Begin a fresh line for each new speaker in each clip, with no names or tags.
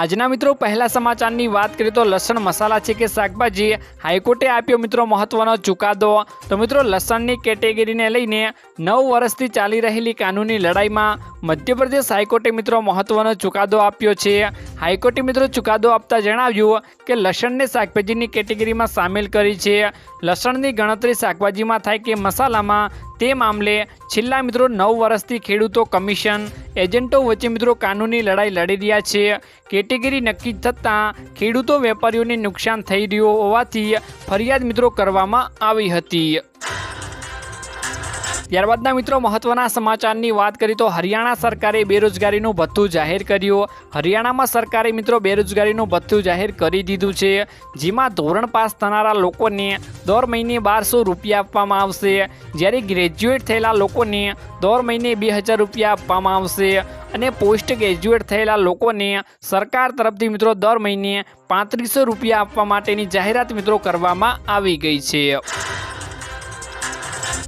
આજના મિત્રો, પહેલા સમાચારની વાત કરીએ તો લસણ મસાલા છે કે શાકભાજી? હાઈકોર્ટે આપ્યો મિત્રો મહત્વનો ચુકાદો. તો મિત્રો, લસણની કેટેગરીને લઈને નવ વર્ષથી ચાલી રહેલી કાનૂની લડાઈમાં મધ્યપ્રદેશ હાઈકોર્ટે મિત્રો મહત્વનો ચુકાદો આપ્યો છે. હાઈકોર્ટે મિત્રો ચુકાદો આપતા જણાવ્યું કે લસણને શાકભાજીની કેટેગરીમાં સામેલ કરી છે. લસણની ગણતરી શાકભાજીમાં થાય કે મસાલામાં તે મામલે છેલ્લા મિત્રો નવ વર્ષથી ખેડૂતો કમિશન, એજન્ટો વચ્ચે મિત્રો કાનૂની લડાઈ લડી રહ્યા છે. કેટેગરી નક્કી થતાં ખેડૂતો વેપારીઓને નુકસાન થઈ રહ્યું હોવાથી ફરિયાદ મિત્રો કરવામાં આવી હતી. ત્યારબાદના મિત્રો, મહત્વના સમાચારની વાત કરીએ તો હરિયાણા સરકારે બેરોજગારીનું ભથ્થું જાહેર કર્યું. હરિયાણામાં સરકારે મિત્રો બેરોજગારીનું ભથ્થું જાહેર કરી દીધું છે. જેમાં ધોરણ પાસ થનારા લોકોને દર મહિને બારસો રૂપિયા આપવામાં આવશે. જ્યારે ગ્રેજ્યુએટ થયેલા લોકોને દર મહિને બે હજાર રૂપિયા આપવામાં આવશે. અને પોસ્ટ ગ્રેજ્યુએટ થયેલા લોકોને સરકાર તરફથી મિત્રો દર મહિને પાંત્રીસો રૂપિયા આપવા માટેની જાહેરાત મિત્રો કરવામાં આવી ગઈ છે.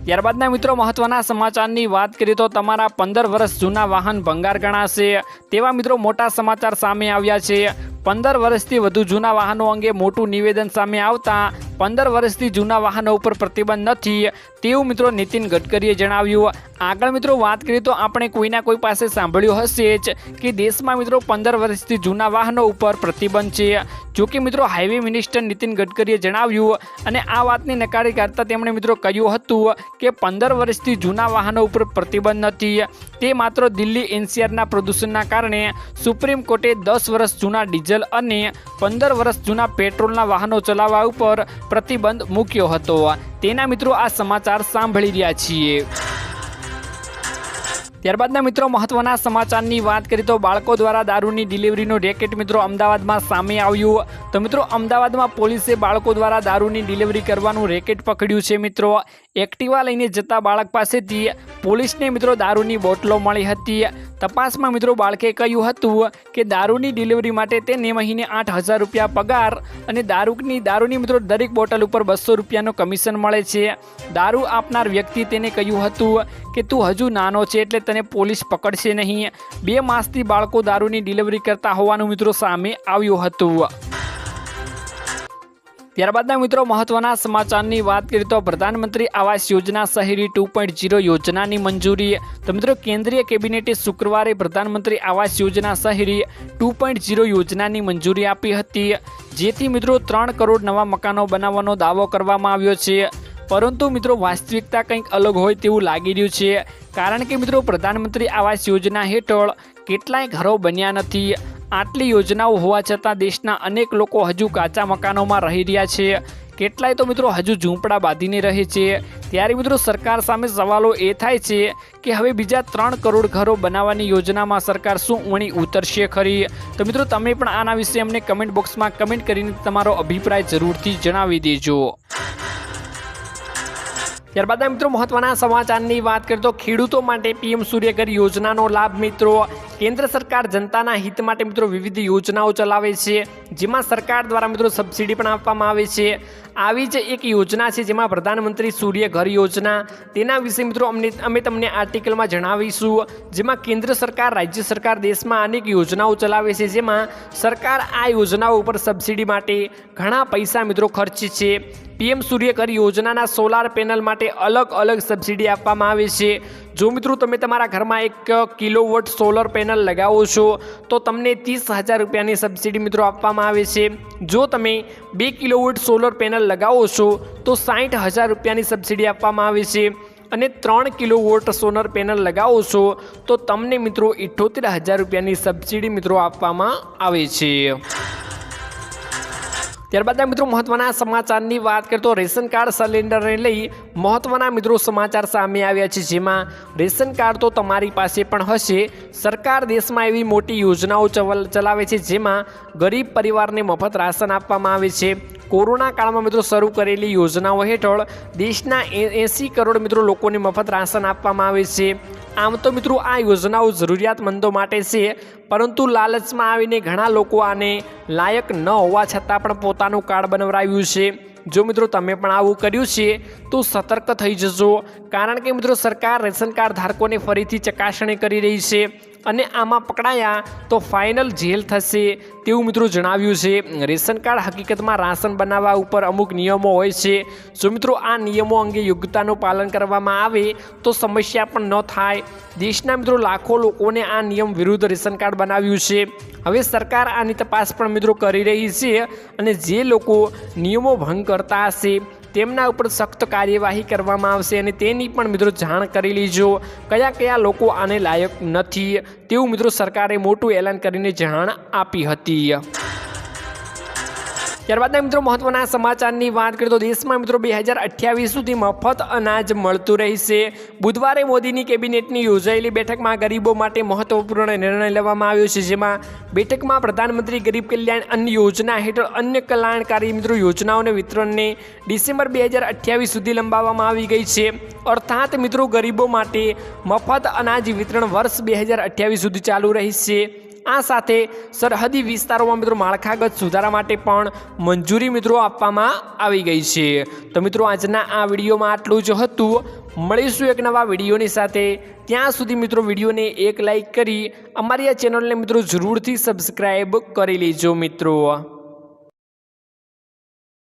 ત્યારબાદના મિત્રો મહત્વના સમાચારની વાત કરીએ તો તમારા પંદર વર્ષ જૂના વાહન ભંગાર ગણાશે. તેવા મિત્રો મોટા સમાચાર સામે આવ્યા છે. પંદર વર્ષથી વધુ જૂના વાહનો અંગે મોટું નિવેદન સામે આવતા પંદર વર્ષથી જૂના વાહનો ઉપર પ્રતિબંધ નથી. તેવું મિત્રો નીતિન ગડકરીએ જણાવ્યું. આગળ મિત્રો વાત કરીએ તો આપણે કોઈના કોઈ પાસે સાંભળ્યું હશે જ કે દેશમાં મિત્રો પંદર વર્ષથી જૂના વાહનો ઉપર પ્રતિબંધ છે. જોકે મિત્રો હાઈવે મિનિસ્ટર નીતિન ગડકરીએ જણાવ્યું અને આ વાતની નકારી કાઢતા તેમણે મિત્રો કહ્યું હતું કે પંદર વર્ષથી જૂના વાહનો ઉપર પ્રતિબંધ નથી. તે માત્ર દિલ્હી એનસીઆરના પ્રદૂષણના કારણે. સુપ્રીમ કોર્ટે દસ વર્ષ જૂના ડીઝલ અને પંદર વર્ષ જૂના પેટ્રોલના વાહનો ચલાવવા ઉપર પ્રતિબંધ મૂક્યો હતો. તેના મિત્રો આ સમાચાર સાંભળી રહ્યા છીએ. ત્યારબાદના મિત્રો મહત્વના સમાચારની વાત કરીએ તો બાળકો દ્વારા દારૂની ડિલિવરીનું રેકેટ મિત્રો અમદાવાદમાં સામે આવ્યું. તો મિત્રો અમદાવાદમાં પોલીસે બાળકો દ્વારા દારૂની ડિલિવરી કરવાનું રેકેટ પકડ્યું છે મિત્રો. એક્ટિવા લઈને જતા બાળક પાસેથી પોલીસને મિત્રો દારૂની બોટલો મળી હતી. તપાસમાં મિત્રો બાળકે કહ્યું હતું કે દારૂની ડિલિવરી માટે તેને મહિને આઠ હજાર રૂપિયા પગાર અને દારૂની દારૂની મિત્રો દરેક બોટલ ઉપર બસો રૂપિયાનું કમિશન મળે છે. દારૂ આપનાર વ્યક્તિ તેને કહ્યું હતું કે તું હજુ નાનો છે એટલે તને પોલીસ પકડશે નહીં. બે માસથી બાળકો દારૂની ડિલિવરી કરતા હોવાનું મિત્રો સામે આવ્યું હતું. ત્યારબાદના મિત્રો મહત્વના સમાચારની વાત કરીએ તો પ્રધાનમંત્રી આવાસ યોજના શહેરી ટુ પોઈન્ટ જીરો યોજનાની મંજૂરી. તો મિત્રો કેન્દ્રીય કેબિનેટે શુક્રવારે પ્રધાનમંત્રી આવાસ યોજના શહેરી ટુ પોઈન્ટ જીરો યોજનાની મંજૂરી આપી હતી. જેથી મિત્રો ત્રણ કરોડ નવા મકાનો બનાવવાનો દાવો કરવામાં આવ્યો છે. પરંતુ મિત્રો વાસ્તવિકતા કંઈક અલગ હોય તેવું લાગી રહ્યું છે. કારણ કે મિત્રો પ્રધાનમંત્રી આવાસ યોજના હેઠળ કેટલાય ઘરો બન્યા નથી. આટલી યોજનાઓ હોવા છતાં દેશના અનેક લોકો હજુ કાચા મકાનોમાં રહી રહ્યા છે. કેટલાય તો મિત્રો હજુ ઝૂંપડા બાંધીને રહે છે. ત્યારે મિત્રો સરકાર સામે સવાલો એ થાય છે કે હવે બીજા ત્રણ કરોડ ઘરો બનાવવાની યોજનામાં સરકાર શું ઉણી ઉતરશે ખરી? તો મિત્રો તમે પણ આના વિશે અમને કમેન્ટ બોક્સમાં કમેન્ટ કરીને તમારો અભિપ્રાય જરૂરથી જણાવી દેજો. ત્યારબાદ મિત્રો મહત્વના સમાચારની વાત કરીએ તો ખેડૂતો માટે પીએમ સૂર્યઘર યોજનાનો લાભ મિત્રો કેન્દ્ર સરકાર જનતાના હિત માટે મિત્રો વિવિધ યોજનાઓ ચલાવે છે. જેમાં સરકાર દ્વારા મિત્રો સબસિડી પણ આપવામાં આવે છે. આવી જ એક યોજના છે જેમાં પ્રધાનમંત્રી સૂર્ય ઘર યોજના. તેના વિશે મિત્રો અમને અમે તમને આર્ટિકલમાં જણાવીશું. જેમાં કેન્દ્ર સરકાર, રાજ્ય સરકાર દેશમાં અનેક યોજનાઓ ચલાવે છે. જેમાં સરકાર આ યોજનાઓ ઉપર સબસિડી માટે ઘણા પૈસા મિત્રો ખર્ચે છે. પીએમ સૂર્ય ઘર યોજનાના સોલાર પેનલ માટે અલગ અલગ સબસિડી આપવામાં આવે છે. જો મિત્રો તમે તમારા ઘરમાં એક કિલોવોટ સોલર પેનલ લગાવો છો, તો તમને ત્રીસ હજાર રૂપિયાની સબસિડી મિત્રો આપવામાં આવે છે. જો તમે બે કિલોવોટ સોલર પેનલ લગાવો છો, તો સાઠ હજાર રૂપિયાની સબસિડી આપવામાં આવે છે. અને ત્રણ કિલો વોટ સોલર પેનલ લગાવો છો, તો તમને મિત્રો ઇઠ્ઠોતેર હજાર રૂપિયાની સબસિડી મિત્રો આપવામાં આવે છે. ત્યારબાદ મિત્રો મહત્વના સમાચારની વાત કરીએ તો રેશન કાર્ડ સિલિન્ડરને લઈ મહત્વના મિત્રો સમાચાર સામે આવ્યા છે. જેમાં રેશન કાર્ડ તો તમારી પાસે પણ હશે. સરકાર દેશમાં એવી મોટી યોજનાઓ ચલાવે છે જેમાં ગરીબ પરિવારને મફત રાશન આપવામાં આવે છે. કોરોના કાળમાં મિત્રો શરૂ કરેલી યોજનાઓ હેઠળ દેશના એંસી કરોડ મિત્રો લોકોને મફત રાશન આપવામાં આવે છે. આમ તો મિત્રો આ યોજનાઓ જરૂરિયાતમંદો માટે છે, પરંતુ લાલચમાં આવીને ઘણા લોકો આને લાયક ન હોવા છતાં પણ પોતાનું કાર્ડ બનાવરાવ્યું છે. જો મિત્રો તમે પણ આવું કર્યું છે, તો સતર્ક થઈ જજો, કારણ કે મિત્રો સરકાર રેશન કાર્ડ ધારકોને ફરીથી ચકાસણી કરી રહી છે. અને આમાં પકડાયા તો ફાઇનલ જેલ થશે તેવું મિત્રો જણાવ્યું છે. રેશન કાર્ડ હકીકતમાં રાશન બનાવવા ઉપર અમુક નિયમો હોય છે. જો મિત્રો આ નિયમો અંગે યોગ્યતાનું પાલન કરવામાં આવે તો સમસ્યા પણ ન થાય. દેશના મિત્રો લાખો લોકોને આ નિયમ વિરુદ્ધ રેશન કાર્ડ બનાવ્યું છે. હવે સરકાર આની તપાસ પણ મિત્રો કરી રહી છે અને જે લોકો નિયમો ભંગ કરતા હશે તેમના ઉપર સખ્ત કાર્યવાહી કરવામાં આવશે અને તેની પણ મિત્રો જાણ કરી લીજો. કયા કયા લોકો આને લાયક નથી તેવું મિત્રો સરકારે મોટું એલાન કરીને જાણ આપી હતી. ત્યારબાદના મિત્રો મહત્વના સમાચારની વાત કરીએ તો દેશમાં મિત્રો બે હજાર અઠ્યાવીસ સુધી મફત અનાજ મળતું રહેશે. બુધવારે મોદીની કેબિનેટની યોજાયેલી બેઠકમાં ગરીબો માટે મહત્વપૂર્ણ નિર્ણય લેવામાં આવ્યો છે, જેમાં બેઠકમાં પ્રધાનમંત્રી ગરીબ કલ્યાણ અન્ન યોજના હેઠળ અન્ય કલ્યાણકારી મિત્રો યોજનાઓને વિતરણને ડિસેમ્બર બે હજાર અઠ્યાવીસ સુધી લંબાવવામાં આવી ગઈ છે. અર્થાત મિત્રો ગરીબો માટે મફત અનાજ વિતરણ વર્ષ બે હજાર અઠ્યાવીસ સુધી ચાલુ રહેશે. આ સાથે સરહદી વિસ્તારોમાં મિત્રો માળખાગત સુધારા માટે પણ મંજૂરી મિત્રો આપવામાં આવી ગઈ છે. તો મિત્રો આજના આ વિડીયોમાં આટલું જ હતું. મળીશું એક નવા વિડીયોની સાથે. ત્યાં સુધી મિત્રો વિડીયોને એક લાઈક કરી અમારી આ ચેનલને મિત્રો જરૂરથી સબસ્ક્રાઈબ કરી લેજો મિત્રો.